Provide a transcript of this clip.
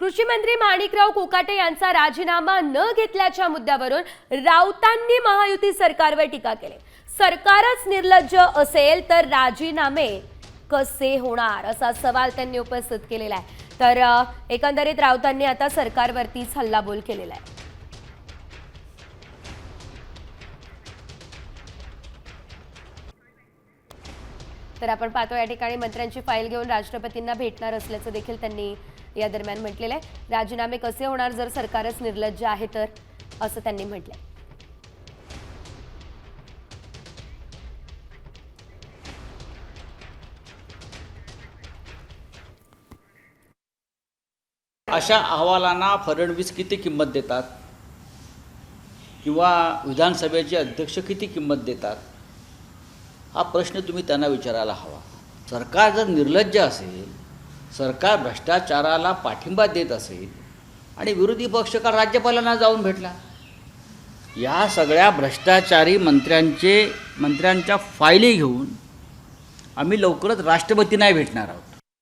कृषी मंत्री माणिकराव कोकाटे यांचा राजीनामा न घेतल्याच्या मुद्द्यावरून राऊतांनी महायुती सरकारवर टीका केली. सरकारच निर्लज्ज असेल तर राजीनामे कसे होणार? असा सवाल त्यांनी उपस्थित केलेला आहे. तर एकंदरीत राऊतांनी आता सरकारवरतीच हल्लाबोल केलेला आहे. तर आपण पाहतो या ठिकाणी मंत्र्यांची फाईल घेऊन राष्ट्रपतींना भेटणार असल्याचं देखील त्यांनी या दरम्यान म्हटलेलं आहे. राजीनामे कसे होणार जर सरकारच निर्लज्ज आहे तर? असं त्यांनी म्हटलंय. अशा अहवालांना फडणवीस किती किंमत देतात? किंवा विधानसभेचे अध्यक्ष किती किंमत देतात? हा प्रश्न तुम्ही त्यांना विचारायला हवा. सरकार जर निर्लज्ज असेल सरकार भ्रष्टाचाराला पाठिंबा देत असेल आणि विरोधी पक्ष का राज्यपालांना जाऊन भेटला? या सगळ्या भ्रष्टाचारी मंत्र्यांचे मंत्र्यांच्या फायली घेऊन आम्ही लवकरच राष्ट्रपतींनाही भेटणार आहोत.